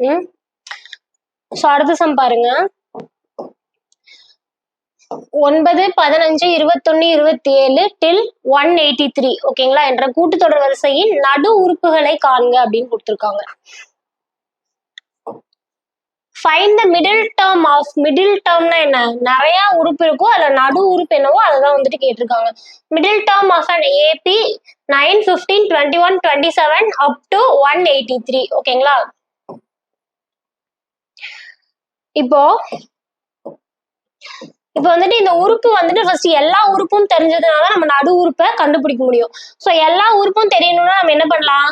ம். ஸோ அடுத்த சம் பாருங்க. ஒன்பது பதினஞ்சு இருபத்தொன்னு இருபத்தி ஏழு டில் ஒன் எயிட்டி த்ரீ ஓகேங்களா என்ற கூட்டுத்தொடர் வரிசையின் நடு உறுப்புகளை காண்க அப்படின்னு கொடுத்துருக்காங்க. Find the middle term of middle டேர்ம்னா என்ன? நிறைய உறுப்பு இருக்கோ அதுல நடு உறுப்பு என்னவோ அதுதான் வந்துட்டு கேட்டிருக்காங்க. Middle term of an AP nine fifteen twenty one twenty seven up to one eighty three ஓகேங்களா இப்போ இப்போ வந்துட்டு இந்த உறுப்பு வந்துட்டு ஃபர்ஸ்ட் எல்லா உறுப்பும் தெரிஞ்சதுனால நம்ம நடு உறுப்பை கண்டுபிடிக்க முடியும். ஸோ எல்லா உறுப்பும் தெரியணும்னா நம்ம என்ன பண்ணலாம்?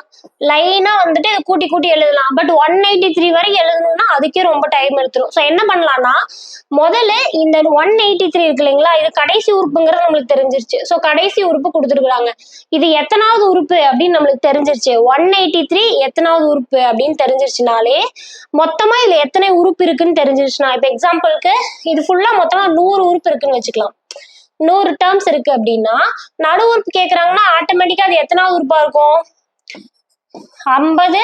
லைனா வந்துட்டு இதை கூட்டி கூட்டி எழுதலாம். பட் ஒன் எயிட்டி த்ரீ வரைக்கும் எழுதணும்னா அதுக்கே ரொம்ப டைம் எடுத்துரும். ஸோ என்ன பண்ணலாம்னா முதல்ல இந்த ஒன் எயிட்டி த்ரீ இருக்கு இல்லைங்களா இது கடைசி உறுப்புங்கிறது நம்மளுக்கு தெரிஞ்சிருச்சு. ஸோ கடைசி உறுப்பு கொடுத்துருக்குறாங்க. இது எத்தனாவது உறுப்பு அப்படின்னு நம்மளுக்கு தெரிஞ்சிருச்சு. ஒன் எயிட்டி த்ரீ எத்தனாவது உறுப்பு அப்படின்னு தெரிஞ்சிருச்சுனாலே மொத்தமா இதுல எத்தனை உறுப்பு இருக்குன்னு தெரிஞ்சிருச்சுனா இப்போ எக்ஸாம்பிளுக்கு இது ஃபுல்லா மொத்தமா நூறு உறுப்பு இருக்குன்னு வச்சுக்கலாம். நூறு டேர்ம்ஸ் இருக்கு அப்படின்னா நடு உறுப்பு கேட்கறாங்கன்னா ஆட்டோமேட்டிக்கா அது எத்தனாவது உறுப்பா இருக்கும்? ஐம்பது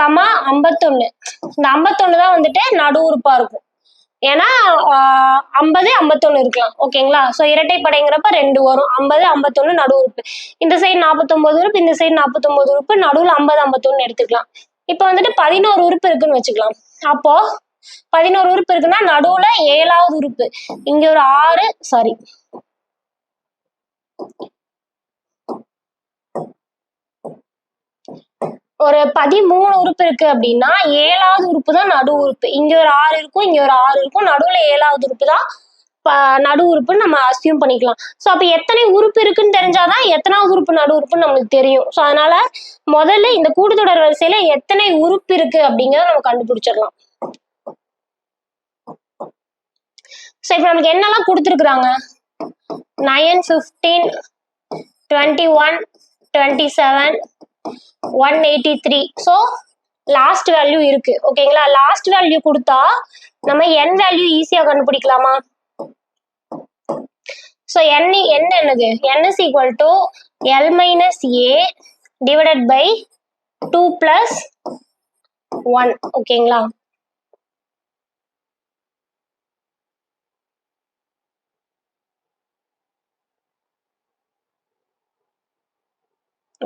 கமா ஐம்பத்தொன்னு. இந்த ஐம்பத்தொன்னு தான் வந்துட்டு நடு உறுப்பா இருக்கும். ஏன்னா ஐம்பது ஐம்பத்தொன்னு இருக்கலாம். ஓகேங்களா? ஸோ இரட்டைப்படைங்கிறப்ப ரெண்டு வரும். ஐம்பது ஐம்பத்தொன்னு நடு உறுப்பு. இந்த சைடு நாற்பத்தொம்பது உறுப்பு இந்த சைடு நாற்பத்தொம்பது உறுப்பு நடுவில் ஐம்பது ஐம்பத்தொன்னு எடுத்துக்கலாம். இப்போ வந்துட்டு பதினோரு உறுப்பு இருக்குன்னு வச்சுக்கலாம். அப்போ பதினோரு உறுப்பு இருக்குன்னா நடுவுல ஏழாவது உறுப்பு. இங்க ஒரு ஆறு சாரி ஒரு பதிமூணு உறுப்பு இருக்கு அப்படின்னா ஏழாவது உறுப்பு தான் நடு உறுப்பு. இங்க ஒரு ஆறு இருக்கும் இங்க ஒரு ஆறு இருக்கும். நடுவுல ஏழாவது உறுப்பு தான் நடு உறுப்புன்னு நம்ம அசியூம் பண்ணிக்கலாம். ஸோ அப்போ எத்தனை உறுப்பு இருக்குன்னு தெரிஞ்சாதான் எத்தனாவது உறுப்பு நடு உறுப்புன்னு நம்மளுக்கு தெரியும். ஸோ அதனால முதல்ல இந்த கூட்டுத்தொடர் வரிசையில எத்தனை உறுப்பு இருக்கு அப்படிங்கிறத நம்ம கண்டுபிடிச்சிடலாம். ஸோ இப்போ நமக்கு என்னெல்லாம் கொடுத்துருக்குறாங்க? Nine fifteen twenty one twenty seven one eighty three so last value இருக்கு ஓகேங்களா லாஸ்ட் வேல்யூ கொடுத்தா நம்ம என் வேல்யூ ஈஸியாக கண்டுபிடிக்கலாமா? ஸோ என் n என்னது? N is equal to L minus A divided by two plus one ஓகேங்களா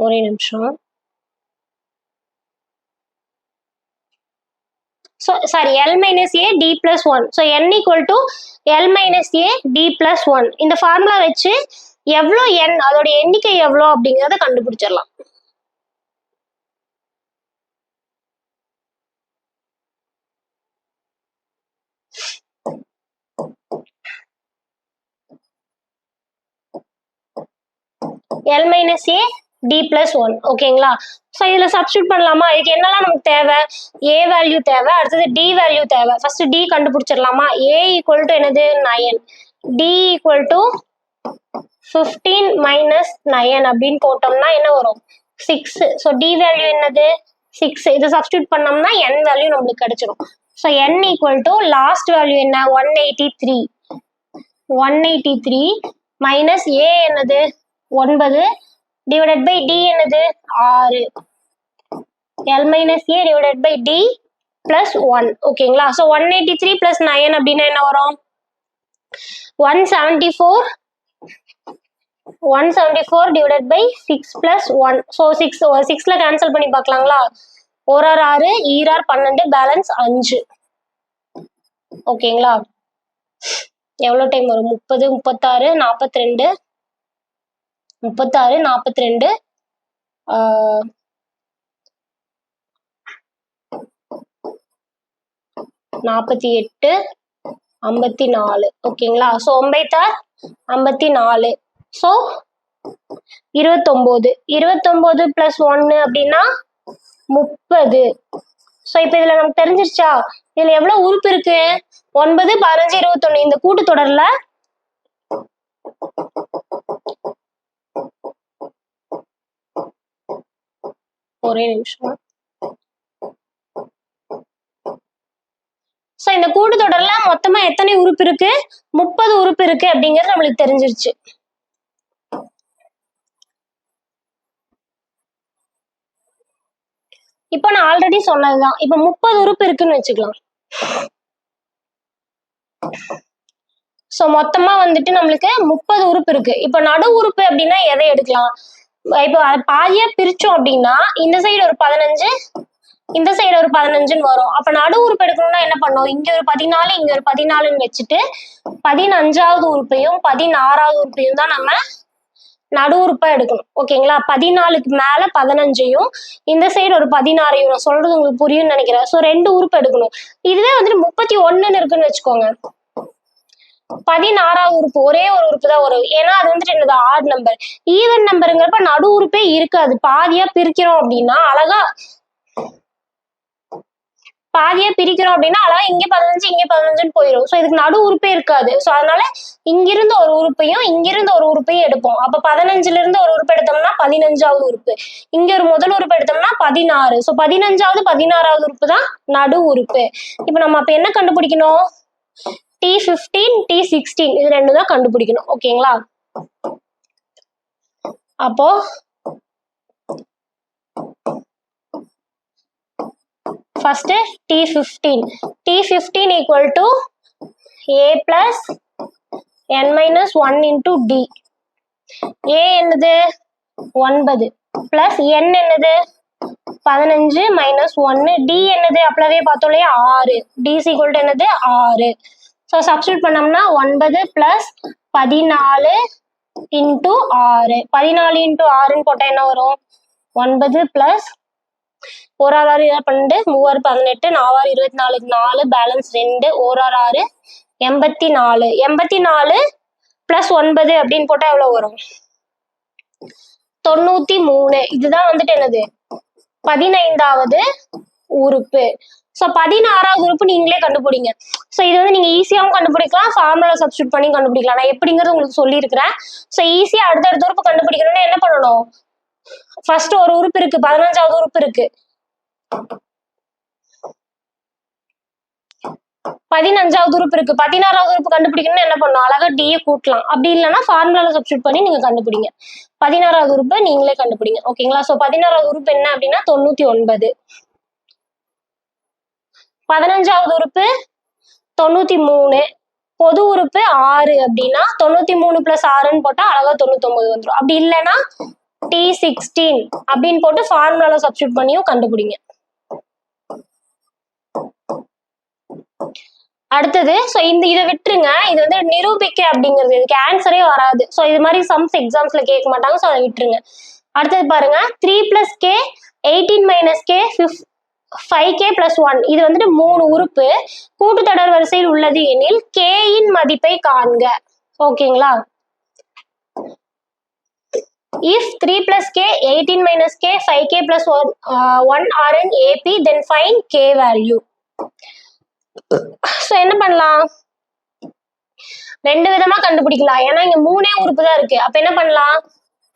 ஒரே நிமிஷம். So sorry L minus A D plus one so N equal to L minus A D plus one இந்த formula வச்சு எவ்வளோ N அதோட எண்ணிக்கை எவ்வளோ அப்படிங்கிறத கண்டுபிடிச்சிடலாம். L minus A D plus one ஓகேங்களா ஸோ இதில் சப்ஸ்டியூட் பண்ணலாமா? இதுக்கு என்னெல்லாம் நமக்கு தேவை? ஏ வேல்யூ தேவை அடுத்தது டி வேல்யூ தேவை. ஃபர்ஸ்ட் டி கண்டுபிடிச்சிடலாமா? ஏ ஈக்குவல் டு என்னது? Nine D equal to fifteen minus nine அப்படின்னு போட்டோம்னா என்ன வரும்? சிக்ஸ் ஸோ டி வேல்யூ என்னது? சிக்ஸ் இதை சப்ஸ்டியூட் பண்ணோம்னா என் வேல்யூ நம்மளுக்கு கிடைச்சிடும் so N equal to last value என்ன? One eighty three one eighty three minus A என்னது? ஒன்பது. டிவைடட் பை டி என்னது? ஆறு. L minus A divided by D plus one ஓகேங்களா so one eighty three plus nine அப்படின்னா என்ன வரும்? One seventy four one seventy four divided by six plus one so six சிக்ஸில் cancel பண்ணி பார்க்கலாங்களா? ஒரு ஆறு ஆறு ஈரார் பன்னெண்டு பேலன்ஸ் அஞ்சு. ஓகேங்களா எவ்வளோ டைம் வரும்? முப்பது முப்பத்தாறு நாற்பத்தி ரெண்டு முப்பத்தாறு நாற்பத்தி ரெண்டு நாற்பத்தி எட்டு ஐம்பத்தி நாலு ஓகேங்களா? ஸோ ஒம்பைத்தார் ஐம்பத்தி நாலு ஸோ இருபத்தொம்போது. இருபத்தொம்போது ப்ளஸ் ஒன்று அப்படின்னா முப்பது. ஸோ இப்போ இதில் நமக்கு தெரிஞ்சிருச்சா? இதில் எவ்வளோ உறுப்பு இருக்கு? ஒன்பது பதினஞ்சு இருபத்தொன்று இந்த கூட்டுத்தொடரில் ஒரே நிமிஷம். ஸோ இந்த கூட்டுத்தொடர்ல மொத்தமா எத்தனை உறுப்பு இருக்கு? முப்பது உறுப்பு இருக்கு அப்படிங்கிறது நம்மளுக்கு தெரிஞ்சிருச்சு. இப்போ நான் ஆல்ரெடி சொன்னதுதான். இப்போ முப்பது உறுப்பு இருக்குன்னு வச்சுக்கலாம். ஸோ மொத்தமா வந்துட்டு நம்மளுக்கு முப்பது உறுப்பு இருக்கு. இப்போ நடு உறுப்பு அப்படின்னா எதை எடுக்கலாம்? இப்போ பாதியா பிரிச்சோம் அப்படின்னா இந்த சைடு ஒரு பதினஞ்சு இந்த சைடு ஒரு பதினஞ்சுன்னு வரும். அப்ப நடு உறுப்பு எடுக்கணும்னா என்ன பண்ணோம்? இங்க ஒரு பதினாலு இங்க ஒரு பதினாலுன்னு வச்சுட்டு பதினஞ்சாவது உறுப்பையும் பதினாறாவது உறுப்பையும் தான் நம்ம நடு உறுப்பா எடுக்கணும். ஓகேங்களா பதினாலுக்கு மேல பதினஞ்சையும் இந்த சைடு ஒரு பதினாறையும் நான் சொல்றது உங்களுக்கு புரியும்னு நினைக்கிறேன். ஸோ ரெண்டு உறுப்பு எடுக்கணும். இதுவே வந்துட்டு முப்பத்தி ஒண்ணுன்னு இருக்குன்னு வச்சுக்கோங்க. பதினாறாவது உறுப்பு ஒரே ஒரு உறுப்பு தான் வரும். ஏன்னா அது வந்துட்டு என்னது ஆட் நம்பர் ஈவன் நம்பருங்கிறப்ப நடு உறுப்பே இருக்காது. பாதியா பிரிக்கிறோம் அப்படின்னா அழகா பாதியா பிரிக்கிறோம் அப்படின்னா அழகா இங்க பதினஞ்சு இங்க பதினஞ்சுன்னு போயிடும் ஸோ இதுக்கு நடு உறுப்பே இருக்காது. ஸோ அதனால இங்கிருந்து ஒரு உறுப்பையும் இங்கிருந்து ஒரு உறுப்பையும் எடுப்போம். அப்ப பதினஞ்சுல இருந்து ஒரு உறுப்பு எடுத்தோம்னா பதினஞ்சாவது உறுப்பு. இங்க ஒரு முதல் உறுப்பு எடுத்தோம்னா பதினாறு. ஸோ பதினஞ்சாவது பதினாறாவது உறுப்பு தான் நடு உறுப்பு. இப்போ நம்ம அப்ப என்ன கண்டுபிடிக்கணும்? டி ஃபிஃப்டீன் டி சிக்ஸ்டீன் இது ரெண்டு தான் கண்டுபிடிக்கணும். ஓகேங்களா அப்போ first D fifteen D fifteen equal to A plus N minus one into D A என்னது? ஒன்பது. பிளஸ் என் என்னது? பதினஞ்சு மைனஸ் ஒன்னு டி என்னது? அப்பளவே பார்த்தோம் இல்லையா? ஆறு. டி ஈக்குவல் என்னது? ஆறு. ஸோ சப்ஸ்டியூட் பண்ணோம்னா ஒன்பது பிளஸ் பதினாலு இன்ட்டு ஆறு. பதினாலு இன்ட்டு ஆறுன்னு போட்டால் என்ன வரும்? ஒன்பது பிளஸ் ஒரு ஆறு ஆறு இருபது பன்னெண்டு மூவாறு பதினெட்டு நாலாறு இருபத்தி நாலு நாலு பேலன்ஸ் ரெண்டு ஓராறு ஆறு எண்பத்தி நாலு எண்பத்தி நாலு பிளஸ் ஒன்பது அப்படின்னு போட்டால் எவ்வளோ வரும்? தொண்ணூத்தி மூணு. இதுதான் வந்துட்டு என்னது? பதினைந்தாவது உறுப்பு. ஸோ பதினாறாவது உறுப்பு நீங்களே கண்டுபிடிங்க. ஸோ இது வந்து நீங்க ஈஸியாகவும் கண்டுபிடிக்கலாம் ஃபார்முலா சப்ஸ்டியூட் பண்ணி கண்டுபிடிக்கலாம். நான் எப்படிங்கிறது உங்களுக்கு சொல்லியிருக்கிறேன். ஸோ ஈஸியா அடுத்தடுத்த உறுப்பு கண்டுபிடிக்கணும்னா என்ன பண்ணணும்? ஃபர்ஸ்ட் ஒரு உறுப்பு இருக்கு பதினஞ்சாவது உறுப்பு இருக்கு. பதினஞ்சாவது உறுப்பு இருக்கு பதினாறாவது உறுப்பு கண்டுபிடிக்கணும்னு என்ன பண்ணும் அழகா டிஏ கூட்டலாம். அப்படி இல்லைன்னா ஃபார்முலால சப்ஸ்டியூட் பண்ணி நீங்க கண்டுபிடிங்க. பதினாறாவது உறுப்பை நீங்களே கண்டுபிடிங்க. ஓகேங்களா ஸோ பதினாறாவது உறுப்பு என்ன அப்படின்னா தொண்ணூத்தி ஒன்பது. பதினஞ்சாவது உறுப்பு தொண்ணூத்தி மூணு. பொது உறுப்பு ஆறு அப்படின்னா தொண்ணூத்தி மூணு பிளஸ் ஆறுன்னு போட்டா அழகா தொண்ணூத்தி ஒன்பது வந்துடும் அப்படி இல்லைன்னா டி சிக்ஸ்டீன் அப்படின்னு போட்டு ஃபார்முலால சப்ஸ்டியூட் பண்ணியும் கண்டுபிடிங்க. அடுத்தது ஸோ இந்த இதை விட்டுருங்க. இது வந்து நிரூபிக்க அப்படிங்கிறது. இதுக்கு ஆன்சரே வராது. ஸோ இது மாதிரி சம்ஸ் எக்ஸாம்ஸ்ல கேட்க மாட்டாங்க ஸோ அதை விட்டுருங்க. அடுத்தது பாருங்க. Three plus K eighteen minus K five K plus one இது வந்துட்டு மூணு உறுப்பு. கூட்டுத்தொடர் வரிசையில் உள்ளது எனில் கேயின் மதிப்பை காண்க. ஓகேங்களா? If 3 plus k 18 minus k 5k plus 1 uh, 1 are in ap then find K value so என்ன பண்ணலாம்? ரெண்டு விதமா கண்டுபிடிக்கலாம். ஏன்னா இங்க மூணே உறுப்பு தான் இருக்கு. அப்ப என்ன பண்ணலாம்?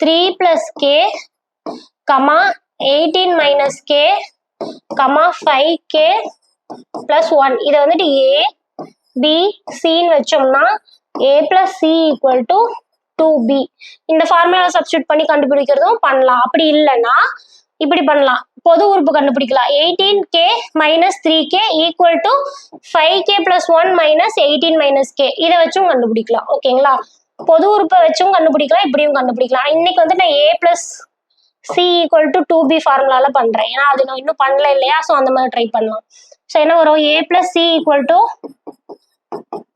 Three plus K comma eighteen minus K comma five K plus one இதை வந்துட்டு ஏ பி சின்னு வச்சோம்னா A plus C equal to two B இந்த ஃபார்முலா சப்ஸ்டியூட் பண்ணி கண்டுபிடிக்கிறதும் பண்ணலாம். அப்படி இல்லைன்னா இப்படி பண்ணலாம். பொது உறுப்பு கண்டுபிடிக்கலாம். Eighteen K minus three K equal to five K plus one minus eighteen minus K இதை வச்சும் கண்டுபிடிக்கலாம். ஓகேங்களா பொது உறுப்பை வச்சும் கண்டுபிடிக்கலாம் இப்படியும் கண்டுபிடிக்கலாம். இன்னைக்கு வந்து நான் A plus C equal to two B ஃபார்முலால பண்றேன். ஏன்னா அது நான் இன்னும் பண்ணல இல்லையா? ஸோ அந்த மாதிரி ட்ரை பண்ணலாம். ஸோ என்ன வரும்? A plus C equal to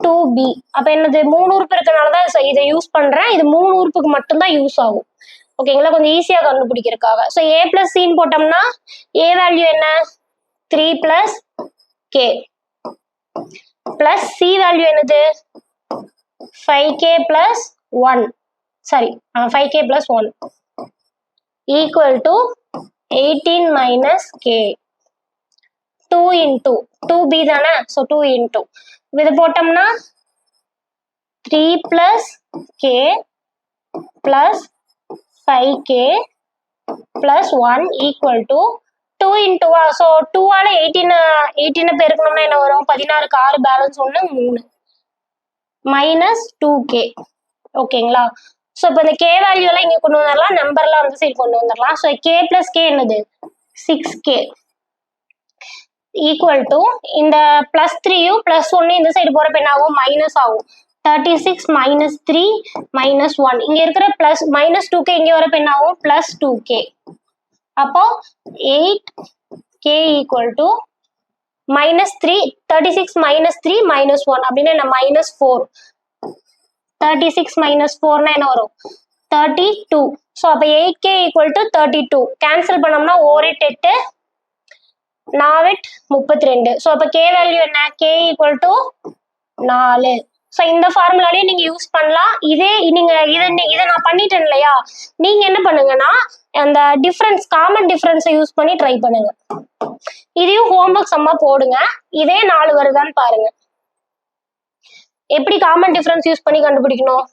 two B அப்போ என்னது? மூணு உறுப்பு இருக்கனால தான் இதை யூஸ் பண்றேன். இது மூணு உறுப்புக்கு மட்டும்தான் யூஸ் ஆகும். ஓகேங்களா கொஞ்சம் ஈஸியாக கண்டுபிடிக்கிறதுக்காக. ஸோ ஏ பிளஸ் சின்னு போட்டோம்னா ஏ வேல்யூ என்ன? Three plus K plus C value என்னது? Five K plus one sorry five K plus one equal to eighteen minus K two into two B தானே? So two into. இது போட்டோம்னா three plus K plus five K plus one equal to two இன்டூவா so டூவால eighteen எயிட்டீனை பெருக்கணும்னா என்ன வரும்? பதினாறுக்கு ஆறு பேலன்ஸ் ஒன்று மூணு. மைனஸ் டூ கே ஓகேங்களா ஸோ இப்போ இந்த கே வேல்யூ எல்லாம் இங்கே கொண்டு வந்துடலாம் நம்பர்லாம் அந்த சைடு கொண்டு வந்துடலாம் ஸோ கே பிளஸ் கே என்னது? சிக்ஸ் கே ஈக்குவல் டு இந்த பிளஸ் த்ரீயும் பிளஸ் ஒன்னு இந்த சைடு போகிறப்ப என்ன ஆகும்? மைனஸ் ஆகும். Thirty six minus three minus one இங்க இருக்கிற பிளஸ் மைனஸ் டூ கே இங்கே வரப்ப என்ன ஆகும்? பிளஸ் டூ கே அப்போ eight K equal to minus three thirty six minus three minus one அப்படின்னு என்ன? Minus four thirty six minus ஃபோர்னா என்ன வரும். தேர்ட்டி டூ ஸோ அப்போ eight K equal to thirty two cancel பண்ணோம்னா ஓரெட் எட்டு நாவெட் முப்பத்தி ரெண்டு ஸோ அப்போ கே வேல்யூ என்ன? கே ஈக்குவல் டு நாலு. ஸோ இந்த ஃபார்முலாலையும் நீங்கள் யூஸ் பண்ணலாம். இதே நீங்கள் இதை இதை நான் பண்ணிட்டேன் இல்லையா? நீங்கள் என்ன பண்ணுங்கன்னா அந்த டிஃப்ரென்ஸ் காமன் டிஃப்ரென்ஸை யூஸ் பண்ணி ட்ரை பண்ணுங்க. இதையும் ஹோம்ஒர்க் சம்மா போடுங்க. இதே நாலு வருதான்னு பாருங்க. எப்படி காமன் டிஃபரன்ஸ் யூஸ் பண்ணி கண்டுபிடிக்கணும்?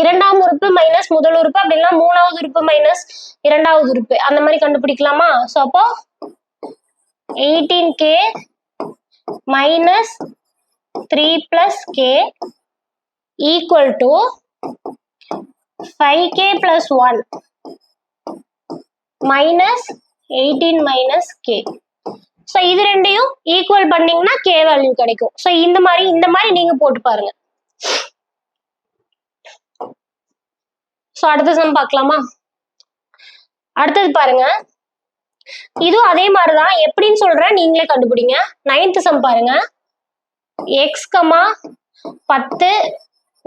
இரண்டாம் உறுப்பு மைனஸ் முதல் உறுப்பு அப்படின்னா மூணாவது உறுப்பு மைனஸ் இரண்டாவது உறுப்பு. அந்த மாதிரி கண்டுபிடிக்கலாமா? ஸோ அப்போ eighteen K minus three plus K equal to five K plus one minus eighteen minus K so இது ரெண்டையும் ஈக்குவல் பண்ணீங்கன்னா கே வேல்யூ கிடைக்கும். ஸோ இந்த மாதிரி இந்த மாதிரி நீங்க போட்டு பாருங்க. ஸோ அடுத்த சம் பார்க்கலாமா? அடுத்தது பாருங்க. இதுவும் அதே மாதிரிதான். எப்படின்னு சொல்றேன் நீங்களே கண்டுபிடிங்க. நைன்த் சம் பாருங்க. எக்ஸ் கமா பத்து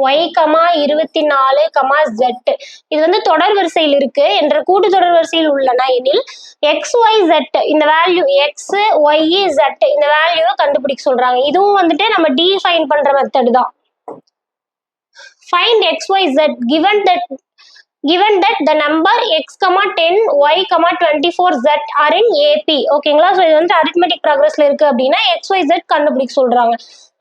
ஒய் கமா இருபத்தி நாலு கமா ஜெட் இது வந்து தொடர் வரிசையில் இருக்கு. என்ற கூட்டு தொடர் வரிசையில் உள்ளன எனில் எக்ஸ் ஒய் ஜெட் இந்த வேல்யூ எக்ஸ் ஒய் ஜெட் இந்த வேல்யூவை கண்டுபிடிக்க சொல்றாங்க. இதுவும் வந்துட்டு நம்ம டிஃபைன் பண்ற மெத்தட் தான். Find X Y Z given that given that the number x comma 10 y comma 24 z are in ap ஓகேங்களா ஸோ இது வந்து அரித்மெட்டிக் ப்ராக்ரஸில் இருக்கு அப்படின்னா எக்ஸ் ஒய் ஜெட் கண்டுபிடிக்க சொல்றாங்க.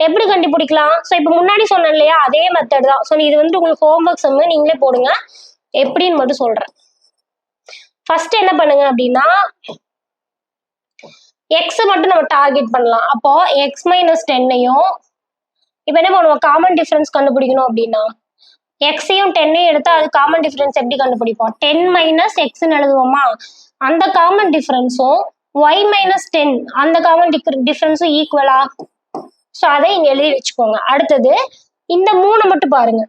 எப்படி கண்டுபிடிக்கலாம்? ஸோ இப்போ முன்னாடி சொன்னேன் இல்லையா? அதே மெத்தட் தான். ஸோ இது வந்து உங்களுக்கு ஹோம்ஒர்க் சம்மு நீங்களே போடுங்க. எப்படின்னு மட்டும் சொல்றேன். ஃபர்ஸ்ட் என்ன பண்ணுங்க அப்படின்னா எக்ஸ் மட்டும் நம்ம டார்கெட் பண்ணலாம். அப்போ எக்ஸ் மைனஸ் டென்னையும் இப்போ என்ன பண்ணுவோம்? காமன் டிஃபரன்ஸ் கண்டுபிடிக்கணும் அப்படின்னா எக்ஸையும் டென்னையும் எடுத்தா அது காமன் டிஃபரன்ஸ் எப்படி கண்டுபிடிப்போம்? டென் மைனஸ் எக்ஸ்ன்னு எழுதுவோமா? அந்த காமன் டிஃபரன்ஸும் ஒய் மைனஸ் டென் அந்த காமன் டிஃபரன்ஸும் ஈக்குவலா ஸோ அதை இங்க எழுதி வச்சுக்கோங்க. அடுத்தது இந்த மூணு மட்டும் பாருங்க.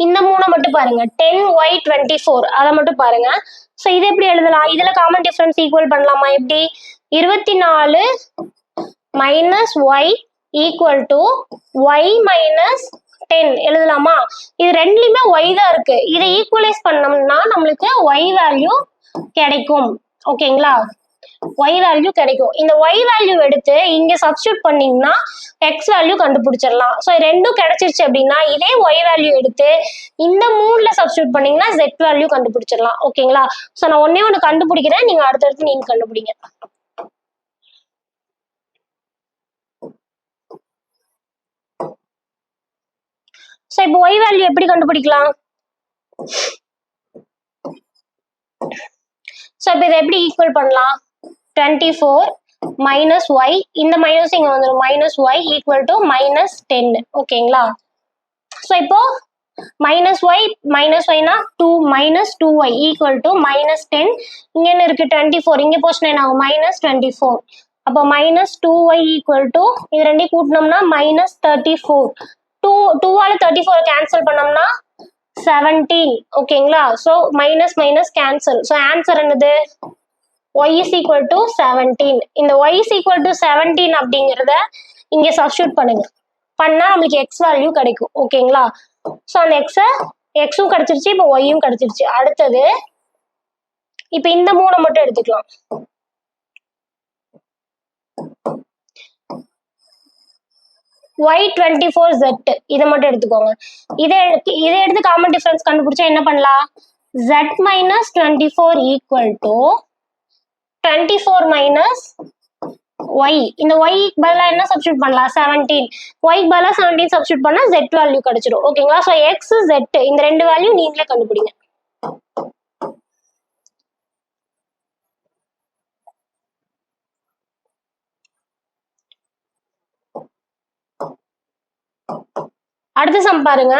இந்த மூணை மட்டும் பாருங்க. டென் ஒய் டுவெண்ட்டி ஃபோர் அதை மட்டும் பாருங்க. ஸோ இது எப்படி எழுதலாம்? இதுல காமன் டிஃபரன்ஸ் ஈக்குவல் பண்ணலாமா? எப்படி? இருபத்தி நாலு minus Y equal to Y minus ten எழுதலாமா? இது ரெண்டுலையுமே ஒய் தான் இருக்கு. இதை ஈக்குவலைஸ் பண்ணோம்னா நம்மளுக்கு ஒய் வேல்யூ கிடைக்கும். ஓகேங்களா ஒய் வேல்யூ கிடைக்கும். இந்த ஒய் வேல்யூ எடுத்து இங்க சப்ஸ்டியூட் பண்ணீங்கன்னா எக்ஸ் வேல்யூ கண்டுபிடிச்சிடலாம். ஸோ ரெண்டும் கிடைச்சிருச்சு அப்படின்னா இதே ஒய் வேல்யூ எடுத்து இந்த மூணுல சப்ஸ்டியூட் பண்ணீங்கன்னா ஜெட் வேல்யூ கண்டுபிடிச்சிடலாம். ஓகேங்களா ஸோ நான் ஒன்னே ஒன்று கண்டுபிடிக்கிறேன். நீங்க அடுத்தடுத்து நீங்க கண்டுபிடிங்க. ஸோ இப்போ ஒய் வேல்யூ எப்படி கண்டுபிடிக்கலாம்? ஸோ இப்போ இதை எப்படி ஈக்குவல் பண்ணலாம்? டுவெண்ட்டி ஃபோர் மைனஸ் ஒய் இந்த மைனஸ் இங்கே வந்துடும் minus Y equal to minus ten ஓகேங்களா ஸோ இப்போ minus Y minus ஒய்னா two minus two Y equal to minus ten இங்கே என்ன இருக்குது டுவெண்ட்டி ஃபோர் இங்கே போச்சுன்னா என்ன ஆகும்? மைனஸ் டுவெண்ட்டி ஃபோர் அப்போ minus two Y equal to இது ரெண்டையும் கூட்டினோம்னா மைனஸ் தேர்ட்டி ஃபோர் டூ டூவால் தேர்ட்டி ஃபோர் கேன்சல் பண்ணோம்னா செவன்டீன் ஓகேங்களா so minus minus cancel so answer என்னது? Y is equal to seventeen இந்த Y is equal to seventeen அப்படிங்கிறத இங்கே சப்ஸ்டியூட் பண்ணுங்க. பண்ணால் நம்மளுக்கு எக்ஸ் வேல்யூ கிடைக்கும். ஓகேங்களா ஸோ அந்த எக்ஸை எக்ஸும் கிடச்சிருச்சு இப்போ ஒய்யும் கிடச்சிருச்சு. அடுத்தது இப்போ இந்த மூணை மட்டும் எடுத்துக்கலாம். ஒய் டுவெண்ட்டி ஃபோர் ஜெட் இதை மட்டும் எடுத்துக்கோங்க. இதை இதை எடுத்து காமன் டிஃபரன்ஸ் கண்டுபிடிச்சா என்ன பண்ணலாம்? Z minus twenty four equal to twenty four minus Y இந்த ஒய் பதிலாக என்ன சப்ஸ்டியூட் பண்ணலாம்? செவன்டீன் ஒய் பதிலாக செவன்டீன் சப்ஸ்டியூட் பண்ணால் ஜெட் வேல்யூ கிடைச்சிடும் ஓகேங்களா ஸோ எக்ஸ் ஜெட் இந்த ரெண்டு வேல்யூ நீங்களே கண்டுபிடிங்க. அடுத்த சம் பாருங்க.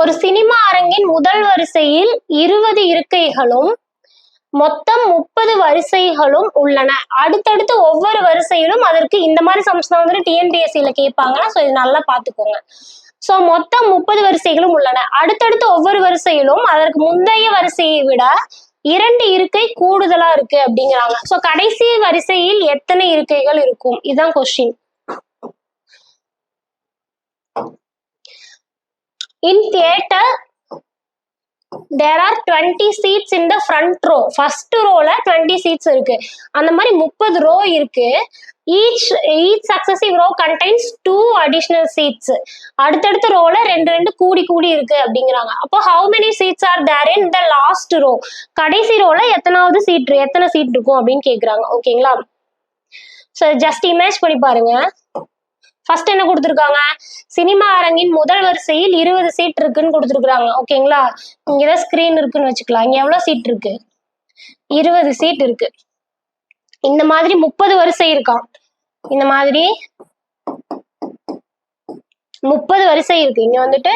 ஒரு சினிமா அரங்கின் முதல் வரிசையில் இருபது இருக்கைகளும் மொத்தம் முப்பது வரிசைகளும் உள்ளன. அடுத்தடுத்து ஒவ்வொரு வரிசையிலும் அதற்கு இந்த மாதிரி சம்ஸ்தான் வந்து டிஎன்பிஎஸ்சியில கேட்பாங்க. ஸோ இது நல்லா பார்த்துக்கோங்க. ஸோ மொத்தம் முப்பது வரிசைகளும் உள்ளன. அடுத்தடுத்து ஒவ்வொரு வரிசையிலும் அதற்கு முந்தைய வரிசையை விட இரண்டு இருக்கை கூடுதலா இருக்கு அப்படிங்கிறாங்க. ஸோ கடைசி வரிசையில் எத்தனை இருக்கைகள் இருக்கும்? இதுதான் question in theatre there are twenty seats in the front row first ரோல டுவெண்ட்டி சீட்ஸ் இருக்கு அந்த மாதிரி முப்பது ரோ இருக்கு each each successive row contains two additional seats அடுத்தடுத்த ரோல ரெண்டு ரெண்டு கூடி கூடி இருக்கு அப்படிங்கிறாங்க அப்போ how many seats are there in the last row கடைசி ரோல எத்தனாவது சீட் எத்தனை சீட் இருக்கும் அப்படின்னு கேக்குறாங்க ஓகேங்களா ஸோ ஜஸ்ட் இமேஜ் பண்ணி பாருங்க ஃபர்ஸ்ட் என்ன கொடுத்துருக்காங்க? சினிமா அரங்கின் முதல் வரிசையில் இருபது சீட் இருக்குன்னு கொடுத்துருக்குறாங்க. ஓகேங்களா இங்கதான் ஸ்கிரீன் இருக்குன்னு வச்சுக்கலாம். இங்க எவ்வளவு சீட் இருக்கு? இருபது சீட் இருக்கு. இந்த மாதிரி முப்பது வரிசை இருக்கான் இந்த மாதிரி முப்பது வரிசை இருக்கு. இங்க வந்துட்டு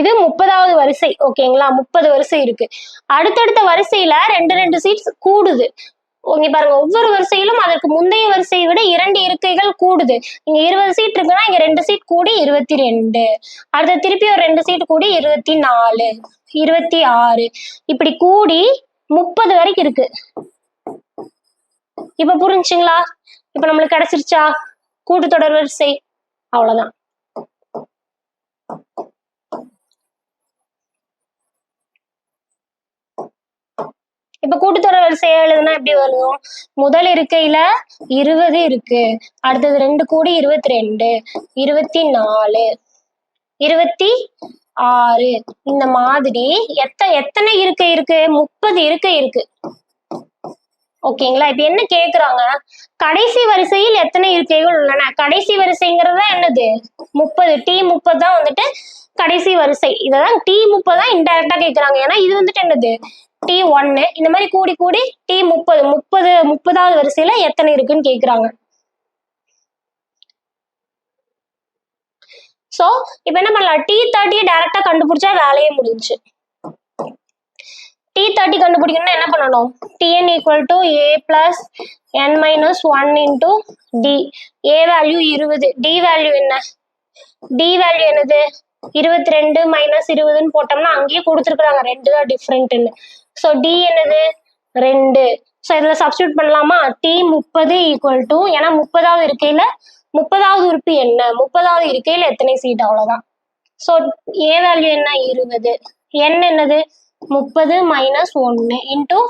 இது முப்பதாவது வரிசை. ஓகேங்களா முப்பது வரிசை இருக்கு. அடுத்தடுத்த வரிசையில ரெண்டு ரெண்டு சீட்ஸ் கூடுது. இங்க பாருங்க ஒவ்வொரு வரிசையிலும் அதற்கு முந்தைய வரிசையை விட இரண்டு இருக்கைகள் கூடுது. இங்க இருபது சீட் இருக்குன்னா இங்க ரெண்டு சீட் கூடி இருபத்தி ரெண்டு அடுத்த திருப்பி ஒரு ரெண்டு சீட் கூடி இருபத்தி நாலு இருபத்தி ஆறு இப்படி கூடி முப்பது வரைக்கும் இருக்கு. இப்ப புரிஞ்சுங்களா? இப்ப நம்மளுக்கு கிடைச்சிருச்சா? கூட்டுத்தொடர் வரிசை. அவ்வளவுதான். இப்ப கூட்டுத்தொடர் வரிசையா எழுதுனா எப்படி வரும் முதல் இருக்கையில இருபது இருக்கு. அடுத்தது ரெண்டு கூடி இருபத்தி ரெண்டு. இருபத்தி நாலு. இருபத்தி ஆறு. இந்த மாதிரி எத்த எத்தனை இருக்கை இருக்கு? முப்பது இருக்கை இருக்கு. ஓகேங்களா? இப்ப என்ன கேக்குறாங்க? கடைசி வரிசையில் எத்தனை இருக்கைகள் உள்ளன? கடைசி வரிசைங்கிறது என்னது? முப்பது. டி முப்பது தான் வந்துட்டு கடைசி வரிசை. இததான் டி முப்பது தான் இன்டெரக்டா கேக்குறாங்க. ஏன்னா இது வந்துட்டு என்னது? டி ஒன்னு இந்த மாதிரி கூடி கூடி டி முப்பது முப்பது முப்பதாவது வரிசையில எத்தனை இருக்குன்னு கேக்குறாங்க. சோ இப்ப என்ன பண்ணலாம்? டி தேர்ட்டியை டைரக்டா கண்டுபிடிச்சா வேலையே முடிஞ்சுச்சு. டி தேர்ட்டி கண்டுபிடிக்கணும்னா என்ன பண்ணணும்? T N equal to A plus N minus one into D A value இருபது. டி வேல்யூ என்ன? டி வேல்யூ என்னது? இருபத்தி ரெண்டு மைனஸ் இருபதுன்னு போட்டோம்னா அங்கேயே கொடுத்துருக்குறாங்க. ரெண்டு தான் டிஃப்ரெண்ட்னு ஸோ டி என்னது? ரெண்டு. ஸோ இதில் சப்ஸ்டியூட் பண்ணலாமா? டி முப்பது ஈக்குவல் டு ஏன்னா முப்பதாவது இருக்கையில் முப்பதாவது உறுப்பு என்ன? முப்பதாவது இருக்கையில் எத்தனை சீட் அவ்வளோதான் ஸோ ஏ வேல்யூ என்ன? இருபது. என் என்னது? முப்பது மைனஸ் ஒன்று இன்டூ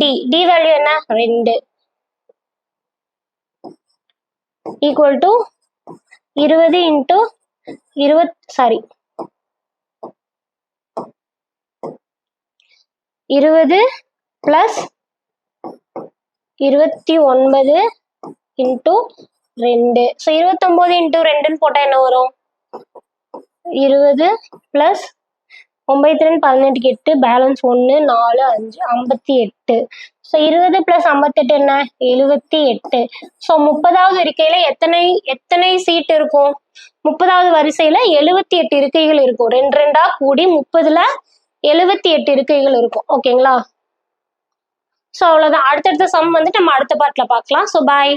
டி டி வேல்யூ என்ன? ரெண்டு. ஈக்குவல் டு இருபது இன்ட்டு இருபத் சாரி இருபது ப்ளஸ் இருபத்தி ஒன்பது இன்டூ ரெண்டு. ஸோ இருபத்தொம்போது இன்டூ ரெண்டுன்னு போட்டால் என்ன வரும்? இருபது ப்ளஸ் ஒம்பது ரெண்டு பதினெட்டுக்கு எட்டு பேலன்ஸ் ஒன்று நாலு அஞ்சு ஐம்பத்தி எட்டு. ஸோ இருபது ப்ளஸ் ஐம்பத்தெட்டு என்ன? எழுபத்தி எட்டு. ஸோ முப்பதாவது இருக்கையில எத்தனை எத்தனை சீட் இருக்கும்? முப்பதாவது வரிசையில எழுபத்தி எட்டு இருக்கைகள் இருக்கும். ரெண்டு ரெண்டாக கூடி முப்பதுல எழுபத்தி எட்டு இருக்கைகள் இருக்கும். ஓகேங்களா ஸோ அவ்வளோதான் அடுத்தடுத்த சம் வந்துட்டு நம்ம அடுத்த பாட்டில் பார்க்கலாம். So bye